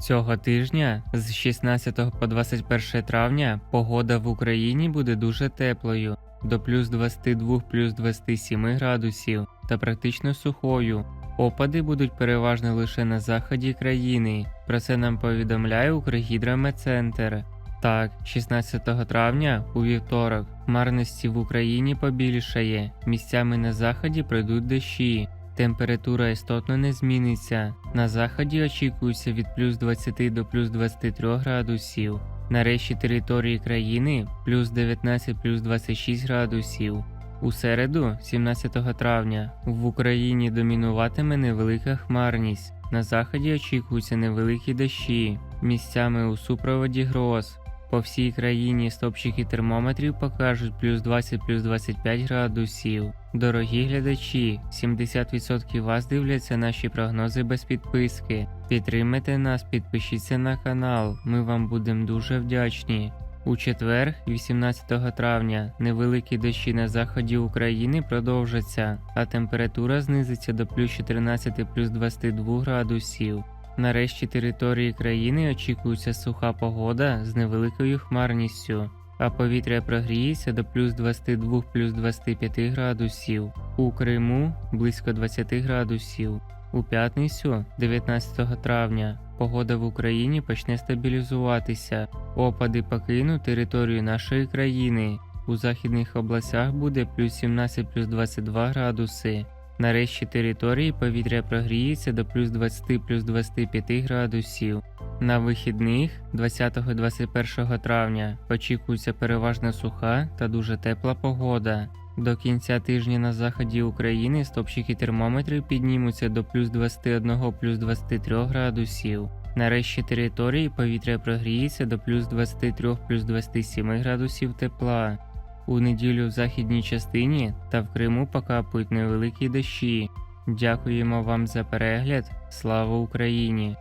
Цього тижня з 16 по 21 травня погода в Україні буде дуже теплою до плюс 22 плюс 27 градусів та практично сухою. Опади будуть переважно лише на заході країни. Про це нам повідомляє Укргідрометцентр. Так, 16 травня у вівторок хмарності в Україні побільшає. Місцями на заході пройдуть дощі. Температура істотно не зміниться. На заході очікується від плюс 20 до плюс 23 градусів. На решті території країни плюс 19 плюс 26 градусів. У середу, 17 травня, в Україні домінуватиме невелика хмарність. На заході очікуються невеликі дощі, місцями у супроводі гроз. По всій країні стопчики термометрів покажуть плюс 20 плюс 25 градусів. Дорогі глядачі, 70% вас дивляться наші прогнози без підписки. Підтримайте нас, підпишіться на канал, ми вам будемо дуже вдячні. У четвер, 18 травня, невеликі дощі на заході України продовжаться, а температура знизиться до плюс 14 плюс 22 градусів. Нарешті території країни очікується суха погода з невеликою хмарністю, а повітря прогріється до плюс 22 плюс 25 градусів. У Криму близько 20 градусів. У п'ятницю, 19 травня, погода в Україні почне стабілізуватися. Опади покинуть територію нашої країни. У західних областях буде плюс 17 плюс 22 градуси. Нарешті території повітря прогріється до плюс 20 плюс 25 градусів. На вихідних 20-21 травня очікується переважно суха та дуже тепла погода. До кінця тижня на заході України стопчики термометрів піднімуться до плюс 21 плюс 23 градусів. Нарешті території повітря прогріється до плюс 23 плюс 27 градусів тепла. У неділю в західній частині та в Криму покапують невеликі дощі. Дякуємо вам за перегляд. Слава Україні!